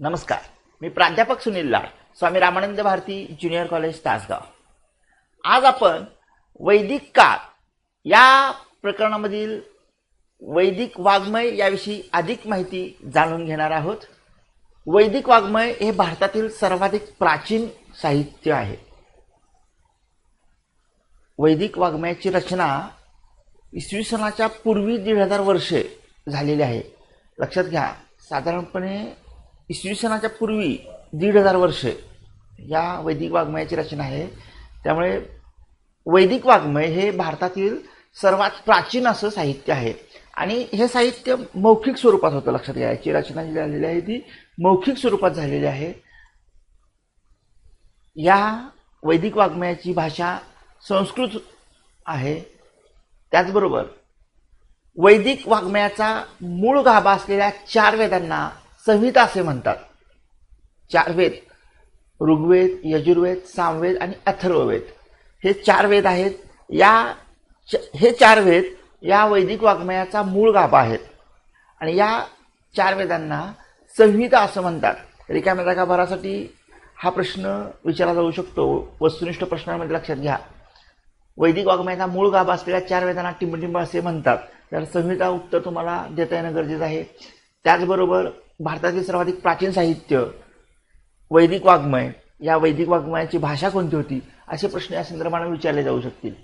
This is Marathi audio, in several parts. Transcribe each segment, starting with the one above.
नमस्कार. मी प्राध्यापक सुनील लाड स्वामी रामानंद भारती ज्युनियर कॉलेज तासगाव. आज आपण वैदिक काळ या प्रकरणामधील वैदिक वाङ्मय याविषयी अधिक माहिती जाणून घेणार आहोत. वैदिक वाङ्मय हे भारतातील सर्वाधिक प्राचीन साहित्य आहे. वैदिक वाङ्मयाची रचना इसवी सनाच्या पूर्वी दीड हजार वर्षे झालेली आहे. लक्षात घ्या साधारणपणे इसवी सनाच्या पूर्वी दीड हजार वर्षे या वैदिक वाङ्मयाची रचना आहे. त्यामुळे वैदिक वाङ्मय हे भारतातील सर्वात प्राचीन असं साहित्य आहे. आणि हे साहित्य मौखिक स्वरूपात होतं लक्षात घ्या याची रचना जी झालेली आहे ती मौखिक स्वरूपात झालेली आहे. या वैदिक वाङ्मयाची भाषा संस्कृत आहे. त्याचबरोबर वैदिक वाङ्मयाचा मूळ गाभा असलेल्या चार वेदांना संहिता असे म्हणतात. चार वेद ऋग्वेद यजुर्वेद सामवेद आणि अथर्ववेद. हे चार वेद आहेत. या च- हे चार वेद या वैदिक वाङ्मयाचा मूळ गाभा आहेत. आणि या चार वेदांना संहिता असं म्हणतात. रिकाम्या जागा भरासाठी हा प्रश्न विचारला जाऊ शकतो. वस्तुनिष्ठ प्रश्नांमध्ये लक्षात घ्या. वैदिक वाङ्मयाचा मूळ गाभा असलेल्या चार वेदांना टिंबटिंब असे म्हणतात. तर संहिता उत्तर तुम्हाला देता येणं गरजेचं आहे. त्याचबरोबर भारतातील सर्वाधिक प्राचीन साहित्य वैदिक वाङ्मय या वैदिक वाङ्मयाची भाषा कोणती होती? असे प्रश्न या संदर्भाने विचारले जाऊ शकतील.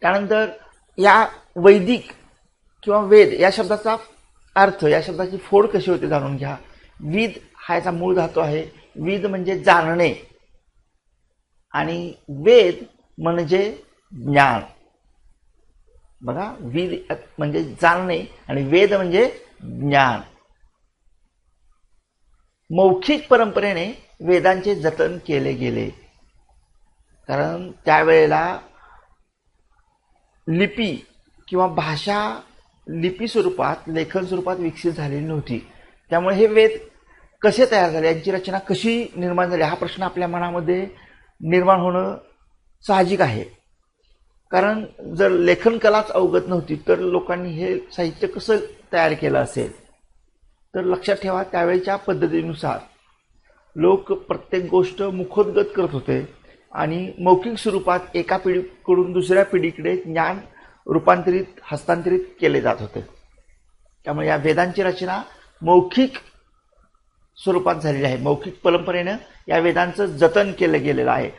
त्यानंतर या वैदिक किंवा वेद या शब्दाचा अर्थ या शब्दाची फोड कशी होते जाणून घ्या. विद हा याचा मूळ धातू आहे. विद म्हणजे जाणणे. आणि वेद म्हणजे ज्ञान. बघा विद म्हणजे जाणणे आणि वेद म्हणजे ज्ञान. मौखिक परंपरेने वेदांचे जतन केले गेले. कारण त्यावेळेला लिपी किंवा भाषा लिपी स्वरूपात लेखन स्वरूपात विकसित झालेली नव्हती. त्यामुळे हे वेद कसे तयार झाले यांची रचना कशी निर्माण झाली हा प्रश्न आपल्या मनामध्ये निर्माण होणं साहजिक आहे. कारण जर लेखन कलाच अवगत नव्हती तर लोकांनी हे साहित्य कसं तयार केलं असेल? तर लक्षात ठेवा त्यावेळच्या पद्धतीनुसार. लोक प्रत्येक गोष्ट मुखोद्गत करत होते आणि मौखिक स्वरूपात एका पिढीकडून दुसऱ्या पिढीकडे ज्ञान रूपांतरित हस्तांतरित केले जात होते. त्यामुळे या वेदांची रचना मौखिक स्वरूपात झालेली आहे. मौखिक परंपरेनं या वेदांचं जतन केलं गेलेलं आहे.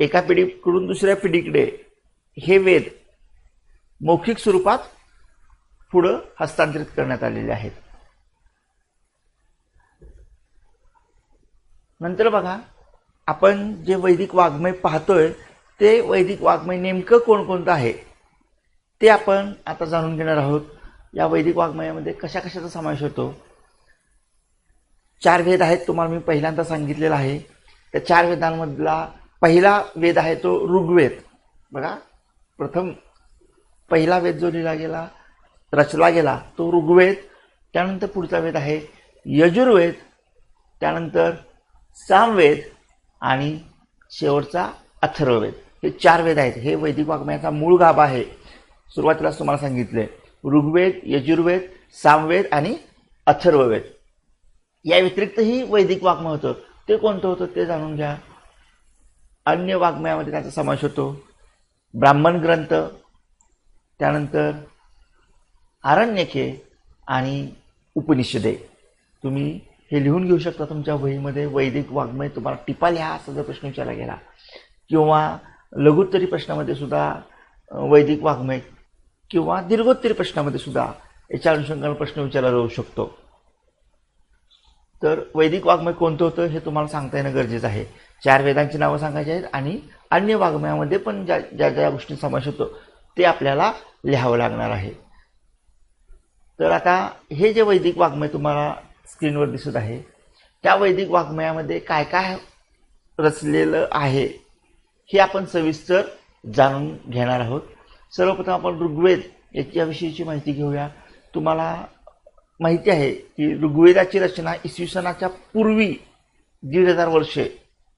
एका पिढीकडून दुसऱ्या पिढीकडे हे वेद मौखिक स्वरूपात पुढं हस्तांतरित करण्यात आलेले आहेत. नंतर बघा आपण जे वैदिक वाङ्मय पाहतोय ते वैदिक वाङ्मय नेमकं कोणकोणतं आहे? ते आपण आता जाणून घेणार आहोत. या वैदिक वाङ्मयामध्ये कशा कशाचा समावेश होतो? चार वेद आहेत तुम्हाला मी पहिल्यांदा सांगितलेला आहे. त्या चार वेदांमधला पहिला वेद आहे तो ऋग्वेद. बघा प्रथम पहिला वेद जो लिहिला गेला रचला गेला तो ऋग्वेद. त्यानंतर पुढचा वेद आहे यजुर्वेद. त्यानंतर सामवेद आणि शेवटचा अथर्ववेद. हे चार वेद आहेत. हे वैदिक वाङ्मयाचा मूळ गाभा आहे. सुरुवातीलाच तुम्हाला सांगितले. ऋग्वेद यजुर्वेद सामवेद आणि अथर्ववेद. या व्यतिरिक्तही वैदिक वाङ्मय होतं. ते कोणतं होतं ते जाणून घ्या. अन्य वाङ्मयामध्ये त्याचा समावेश होतो. ब्राह्मण ग्रंथ त्यानंतर आरण्यके आणि उपनिषदे. तुम्ही हे लिहून घेऊ शकता तुमच्या वहीमध्ये. वैदिक वाङ्मय तुम्हाला टिपा लिहा असा जर प्रश्न विचारला गेला. किंवा लघुत्तरी प्रश्नामध्ये सुद्धा वैदिक वाङ्मय किंवा दीर्घोत्तरी प्रश्नामध्ये सुद्धा याच्या अनुषंगाने प्रश्न विचारला जाऊ शकतो. तर वैदिक वाङ्मय कोणतं होतं हे तुम्हाला सांगता येणं गरजेचं आहे. चार वेदांची नावं सांगायची आहेत आणि अन्य वाङ्मयामध्ये पण ज्या ज्या ज्या गोष्टी समावेश होतो ते आपल्याला लिहावं लागणार आहे. तर आता हे जे वैदिक वाङ्मय तुम्हाला स्क्रीनवर दिसत आहे. त्या वैदिक वाङ्मयामध्ये काय काय रचलेलं आहे हे आपण सविस्तर जाणून घेणार आहोत. सर्वप्रथम आपण ऋग्वेद याच्याविषयीची माहिती घेऊया. तुम्हाला माहिती आहे की ऋग्वेदाची रचना इसवी सनाच्या पूर्वी दीड हजार वर्षे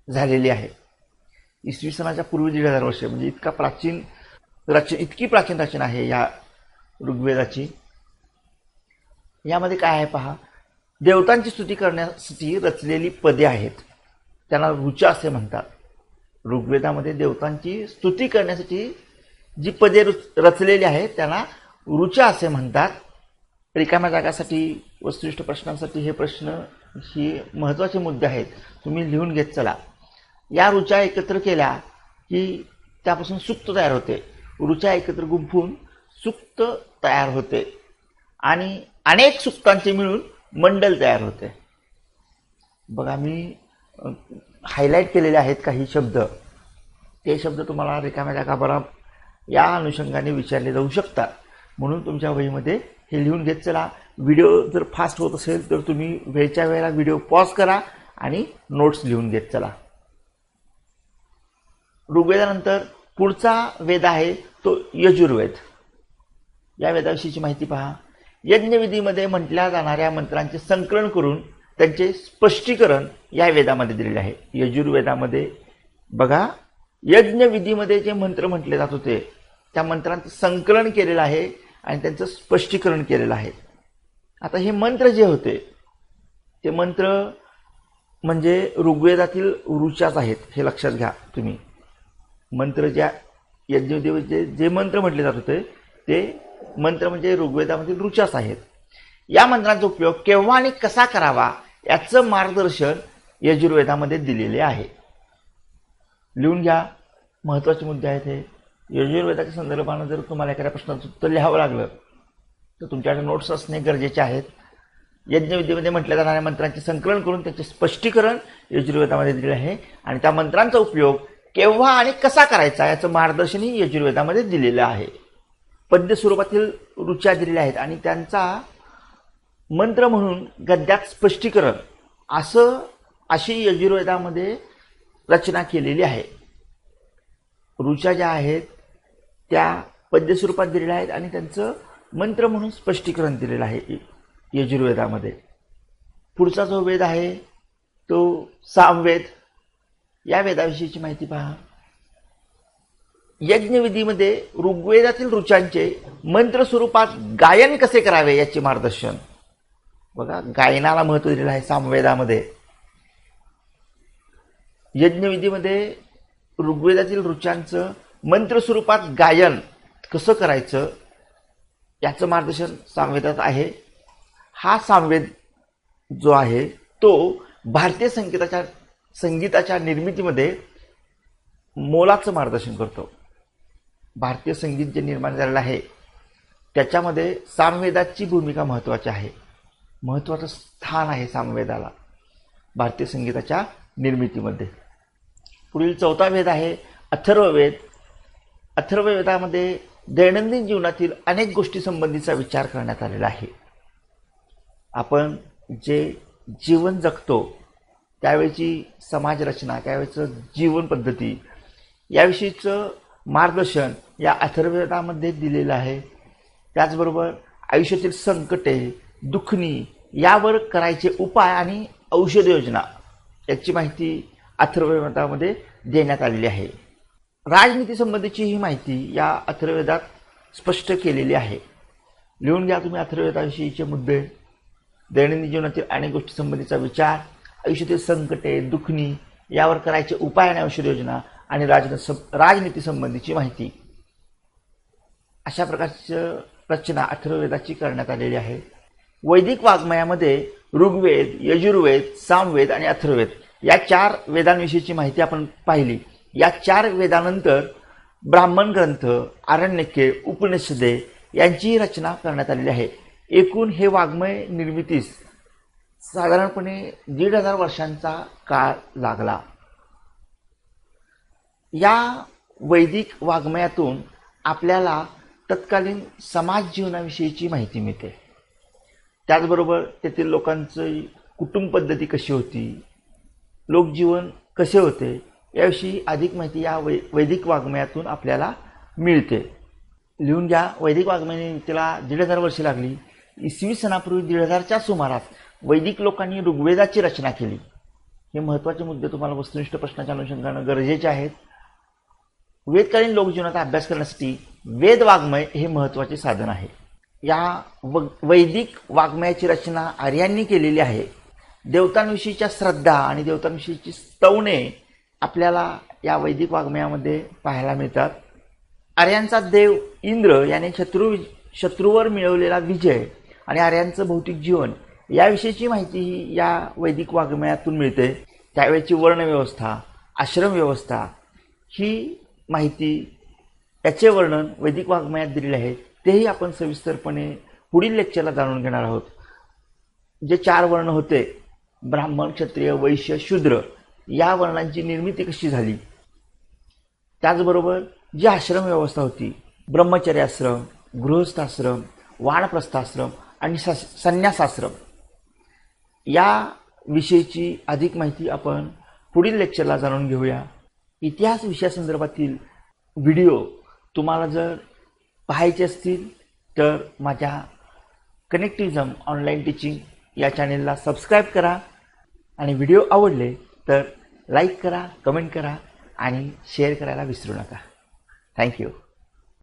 झालेली आहे. इसवी सनाच्या पूर्वी दीड हजार वर्षे म्हणजे इतका प्राचीन रचना इतकी प्राचीन रचना आहे या ऋग्वेदाची. यामध्ये काय आहे पहा देवतांची स्तुती करण्यासाठी रचलेली पदे आहेत. त्यांना ऋचा असे म्हणतात. ऋग्वेदामध्ये देवतांची स्तुती करण्यासाठी जी पदे रचलेली आहेत त्यांना ऋचा असे म्हणतात. रिकाम्या जागासाठी वस्तुनिष्ठ प्रश्नांसाठी हे प्रश्न ही महत्त्वाचे मुद्दे आहेत. तुम्ही लिहून घेत चला. या ऋचा एकत्र केल्या की त्यापासून सुक्त तयार होते. ऋचा एकत्र गुंफून सुक्त तयार होते. आणि अनेक सुक्तांचे मिळून मंडल तयार होते. बघा मी हायलाईट केलेले आहेत काही शब्द. ते शब्द तुम्हाला रिकाम्या जागा बरा या अनुषंगाने विचारले जाऊ शकतात. म्हणून तुमच्या वहीमध्ये हे लिहून घेत चला. व्हिडिओ जर फास्ट होत असेल तर तुम्ही वेळच्या वेळेला व्हिडिओ पॉज करा आणि नोट्स लिहून घेत चला. ऋग्वेदानंतर पुढचा वेद आहे तो यजुर्वेद. या वेदाविषयीची माहिती पहा. यज्ञविधीमध्ये म्हटल्या जाणाऱ्या मंत्रांचे संकलन करून त्यांचे स्पष्टीकरण या वेदामध्ये दिलेले आहे. यजुर्वेदामध्ये बघा यज्ञविधीमध्ये जे मंत्र म्हटले जात होते त्या मंत्रांचं संकलन केलेलं आहे आणि त्यांचं स्पष्टीकरण केलेलं आहे. आता हे मंत्र जे होते ते मंत्र म्हणजे ऋग्वेदातील ऋचाच आहेत हे लक्षात घ्या तुम्ही. मंत्र ज्या यज्ञविधीमध्ये जे मंत्र म्हटले जात होते ते मंत्र म्हणजे ऋग्वेदामधील म्हणजे रुचास आहेत या मंत्रांचा उपयोग केव्हा आणि कसा करावा याचं मार्गदर्शन यजुर्वेदामध्ये दिलेले आहे. लिहून घ्या. महत्त्वाचे मुद्दे आहेत हे. यजुर्वेदाच्या संदर्भानं जर तुम्हाला एखाद्या प्रश्नाचं उत्तर लिहावं लागलं तर तुमच्याकडे नोट्स असणे गरजेचे आहेत. यज्ञविद्येमध्ये म्हटल्या जाणाऱ्या मंत्रांचे संकलन करून त्याचे स्पष्टीकरण यजुर्वेदामध्ये दिले आहे. आणि त्या मंत्रांचा उपयोग केव्हा आणि कसा करायचा याचं मार्गदर्शनही यजुर्वेदामध्ये दिलेलं आहे. पद्य स्वरूपातील रुच्या दिलेल्या आहेत. आणि त्यांचा मंत्र म्हणून गद्यात स्पष्टीकरण असं अशी यजुर्वेदामध्ये रचना केलेली आहे. रुच्या ज्या आहेत त्या पद्य स्वरूपात दिलेल्या आहेत आणि त्यांचं मंत्र म्हणून स्पष्टीकरण दिलेलं आहे यजुर्वेदामध्ये. पुढचा जो वेद आहे तो सामवेद. या वेदाविषयीची माहिती पहा. यज्ञविधीमध्ये ऋग्वेदातील ऋचांचे मंत्र स्वरूपात गायन कसे करावे याचे मार्गदर्शन. बघा गायनाला महत्त्व दिलेलं आहे सामवेदामध्ये. यज्ञविधीमध्ये ऋग्वेदातील ऋचांचं मंत्र स्वरूपात गायन कसं करायचं याचं मार्गदर्शन सामवेदात आहे. हा सामवेद जो आहे तो भारतीय संगीताच्या संगीताच्या निर्मितीमध्ये मोलाचं मार्गदर्शन करतो. भारतीय संगीत जे निर्माण झालेलं आहे त्याच्यामध्ये सामवेदाची भूमिका महत्त्वाची आहे. महत्त्वाचं स्थान आहे सामवेदाला भारतीय संगीताच्या निर्मितीमध्ये. पुढील चौथा वेद आहे अथर्ववेद. अथर्ववेदामध्ये दैनंदिन जीवनातील अनेक गोष्टी संबंधीचा विचार करण्यात आलेला आहे. आपण जे जीवन जगतो त्यावेळची समाजरचना त्यावेळेचं जीवन पद्धती याविषयीचं मार्गदर्शन या अथर्ववेदामध्ये दिलेलं आहे. त्याचबरोबर आयुष्यातील संकटे दुखणी यावर करायचे उपाय आणि औषध योजना याची माहिती अथर्ववेदामध्ये देण्यात आलेली आहे. राजनीतीसंबंधीची ही माहिती या अथर्ववेदात स्पष्ट केलेली आहे. लिहून घ्या तुम्ही अथर्ववेदाविषयीचे मुद्दे. दैनंदिन जीवनातील अनेक गोष्टी संबंधीचा विचार आयुष्यातील संकटे दुखणी यावर करायचे उपाय आणि औषध योजना आणि राजन राजनीती संबंधीची माहिती. अशा प्रकारचं रचना अथर्ववेदाची करण्यात आलेली आहे. वैदिक वाङ्मयामध्ये ऋग्वेद यजुर्वेद सामवेद आणि अथर्ववेद या चार वेदांविषयीची माहिती आपण पाहिली. या चार वेदानंतर ब्राह्मण ग्रंथ आरण्यके उपनिषदे यांचीही रचना करण्यात आलेली आहे. एकूण हे वाङ्मय निर्मितीस साधारणपणे दीड हजार वर्षांचा काळ लागला. या वैदिक वाङ्मयातून आपल्याला तत्कालीन समाज जीवनाविषयीची माहिती मिळते. त्याचबरोबर तेथील लोकांची कुटुंब पद्धती कशी होती लोकजीवन कसे होते याविषयी अधिक माहिती या वै वैदिक वाङ्मयातून आपल्याला मिळते. लिहून घ्या वैदिक वाङ्मयाला दीड हजार वर्षे लागली. इसवी सणापूर्वी दीड हजारच्या सुमारास वैदिक लोकांनी ऋग्वेदाची रचना केली. हे महत्त्वाचे मुद्दे तुम्हाला वस्तुनिष्ठ प्रश्नाच्या अनुषंगानं गरजेचे आहेत. वेदकालीन लोकजीवनाचा अभ्यास करण्यासाठी वेद वाङ्मय हे महत्त्वाचे साधन आहे. या व वैदिक वाङ्मयाची रचना आर्यांनी केलेली आहे. देवतांविषयीच्या श्रद्धा आणि देवतांविषयीची स्तवणे आपल्याला या वैदिक वाङ्मयामध्ये पाहायला मिळतात. आर्यांचा देव इंद्र याने शत्रू शत्रूवर मिळवलेला विजय आणि आर्यांचं भौतिक जीवन याविषयीची माहिती ही या वैदिक वाङ्मयातून मिळते. त्यावेळेची वर्णव्यवस्था आश्रम व्यवस्था ही माहिती याचे वर्णन वैदिक वाङ्मयात दिलेले आहे. तेही आपण सविस्तरपणे पुढील लेक्चरला जाणून घेणार आहोत. जे चार वर्ण होते ब्राह्मण क्षत्रिय वैश्य शूद्र या वर्णांची निर्मिती कशी झाली? त्याचबरोबर जी आश्रम व्यवस्था होती ब्रह्मचर्याश्रम गृहस्थाश्रम वानप्रस्थाश्रम आणि सस संन्यासाश्रम या विषयीची अधिक माहिती आपण पुढील लेक्चरला जाणून घेऊया. इतिहास विषयासंदर्भातील व्हिडिओ तुम्हाला जर पाहायचे असतील तर माझ्या कनेक्टिझम ऑनलाईन टीचिंग या चॅनेलला सबस्क्राईब करा. आणि व्हिडिओ आवडले तर लाईक करा कमेंट करा आणि शेअर करायला विसरू नका. थँक्यू